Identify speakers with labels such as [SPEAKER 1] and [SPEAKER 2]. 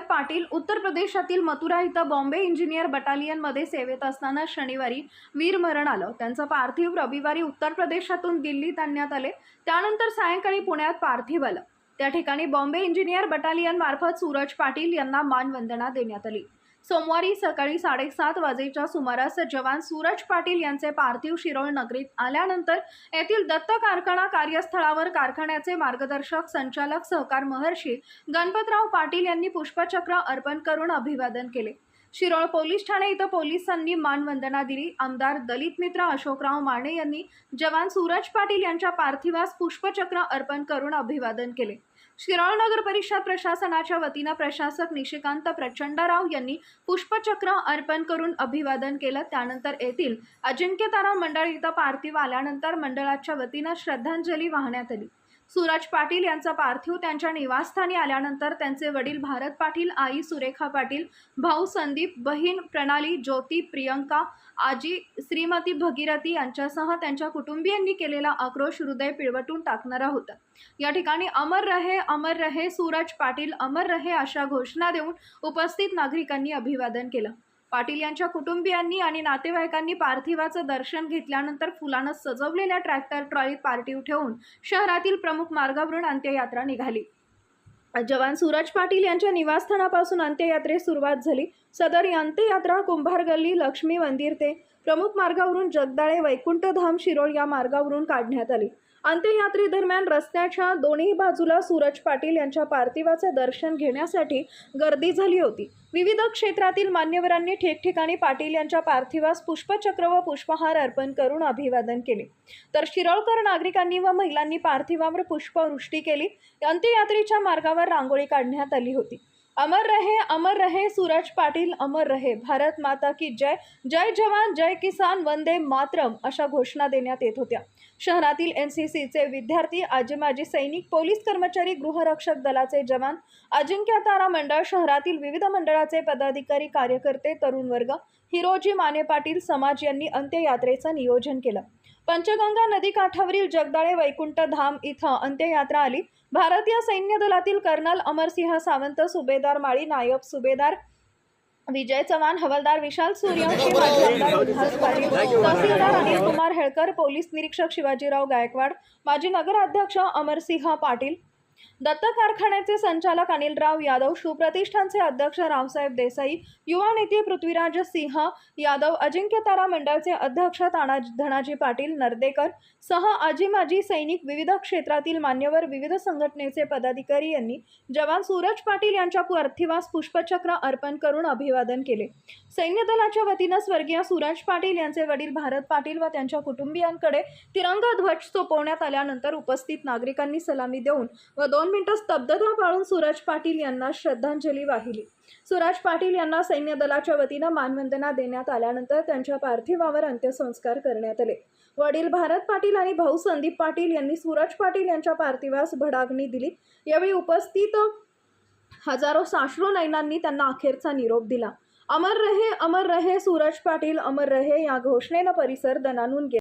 [SPEAKER 1] पाटील उत्तर प्रदेशातील मथुरा इथं बॉम्बे इंजिनियर बटालियनमध्ये सेवेत असताना शनिवारी वीरमरण आलं. त्यांचं पार्थिव रविवारी उत्तर प्रदेशातून दिल्लीत आणण्यात आले. त्यानंतर सायंकाळी पुण्यात पार्थिव आलं. त्या ठिकाणी बॉम्बे इंजिनियर बटालियन मार्फत सूरज पाटील यांना मानवंदना देण्यात आली. सोमवारी सकाळी साडेसात वाजेच्या सुमारास जवान सूरज पाटील यांचे पार्थिव शिरोळ नगरीत आल्यानंतर येथील दत्त कारखाना कार्यस्थळावर कारखान्याचे मार्गदर्शक संचालक सहकार महर्षी गणपतराव पाटील यांनी पुष्पचक्र अर्पण करून अभिवादन केले. शिरोळ पोलीस ठाणे इथं पोलिसांनी मानवंदना दिली. आमदार दलित मित्र अशोकराव माने यांनी जवान सूरज पाटील यांच्या पार्थिवास पुष्पचक्र अर्पण करून अभिवादन केले. शिराळ नगर परिषद प्रशासनाच्या वतीनं प्रशासक निशिकांत प्रचंडराव यांनी पुष्पचक्र अर्पण करून अभिवादन केलं. त्यानंतर येथील अजिंक्यतारा मंडळ इथं पार्थिव आल्यानंतर मंडळाच्या वतीनं श्रद्धांजली वाहण्यात आली. सूरज पाटील यांचा पार्थिव त्यांच्या निवासस्थानी आल्यानंतर त्यांचे वडील भारत पाटील आई सुरेखा पाटील भाऊ संदीप बहीण प्रणाली ज्योती प्रियंका आजी श्रीमती भगीरथी यांच्यासह त्यांच्या कुटुंबियांनी केलेला आक्रोश हृदय पिळवटून टाकणारा होता. या ठिकाणी अमर रहे अमर रहे सूरज पाटील अमर रहे अशा घोषणा देऊन उपस्थित नागरिकांनी अभिवादन केलं. पाटील यांच्या कुटुंबियांनी आणि नातेवाईकांनी पार्थिवाचं दर्शन घेतल्यानंतर फुलानं सजवलेल्या ट्रॅक्टर ट्रॉलीत पार्टी ठेवून शहरातील प्रमुख मार्गावरून अंत्ययात्रा निघाली. जवान सूरज पाटील यांच्या निवासस्थानापासून अंत्ययात्रेस सुरुवात झाली. सदर ही अंत्ययात्रा कुंभार गल्ली लक्ष्मी मंदिर ते प्रमुख मार्गावरून जगदाळे वैकुंठधाम शिरोळ या मार्गावरून काढण्यात आली. अंत्ययात्रेदरम्यान रस्त्याच्या दोन्ही बाजूला सूरज पाटील यांच्या पार्थिवाचे दर्शन घेण्यासाठी गर्दी झाली होती. विविध क्षेत्रातील मान्यवरांनी ठिकठिकाणी पाटील यांच्या पार्थिवास पुष्पचक्र व पुष्पहार अर्पण करून अभिवादन केले. तर शिरोळकर नागरिकांनी व महिलांनी पार्थिवावर पुष्पवृष्टी केली. अंत्ययात्रेच्या मार्गावर रांगोळी काढण्यात आली होती. अमर रहे अमर रहे सूरज पाटील अमर रहे. भारत माता की जय. जय जवान जय किसान वंदे मातरम अशा घोषणा देण्यात येत होत्या. शहरातील एन सी सीचे विद्यार्थी आजी माजी सैनिक पोलीस कर्मचारी गृहरक्षक दलाचे जवान अजिंक्य तारा मंडळ शहरातील विविध मंडळाचे पदाधिकारी कार्यकर्ते तरुण वर्ग हिरोजी माने पाटील समाज यांनी अंत्ययात्रेचं नियोजन केलं. पंचगंगा नदी काठावरील जगदाळे वैकुंठ धाम इथं अंत्ययात्रा आली. भारतीय सैन्य दलातील कर्नल अमरसिंह सावंत सुभेदार माळी नायब सुभेदार विजय चव्हाण हवालदार विशाल सूर्यवंशी माजी आमदार उल्हास पाटील तहसीलदार अनिल कुमार हेळकर पोलीस निरीक्षक शिवाजीराव गायकवाड माजी नगराध्यक्ष अमरसिंह पाटील दत्त कारखान्याचे संचालक अनिलराव यादव शिवप्रतिष्ठानचे अध्यक्ष रावसाहेब देसाई युवा नेते पृथ्वीराज सिंह यादव अजिंक्य तारा मंडळाचे अध्यक्ष ताना धनाजी पाटील नर्देकर सह आजी माजी सैनिक विविध क्षेत्रातील मान्यवर विविध संघटनेचे पदाधिकारी यांनी जवान सूरज पाटील यांच्या पार्थिवास पुष्पचक्र अर्पण करून अभिवादन केले. सैन्य दलाच्या वतीनं स्वर्गीय सूरज पाटील यांचे वडील भारत पाटील व त्यांच्या कुटुंबियांकडे तिरंगा ध्वज सोपवण्यात आल्यानंतर उपस्थित नागरिकांनी सलामी देऊन व दोन मिनिटं स्तब्धता पाळून सूरज पाटील यांना श्रद्धांजली वाहिली. सूरज पाटील यांना सैन्य दलाच्या वतीनं मानवंदना देण्यात आल्यानंतर त्यांच्या पार्थिवावर अंत्यसंस्कार करण्यात आले. वडील भारत पाटील आणि भाऊ संदीप पाटील यांनी सूरज पाटील यांच्या पार्थिवास भडागणी दिली. यावेळी उपस्थित हजारो साश्रू नैनांनी त्यांना अखेरचा निरोप दिला. अमर रहे अमर रहे सूरज पाटील अमर रहे या घोषणेनं परिसर दणानून गेला.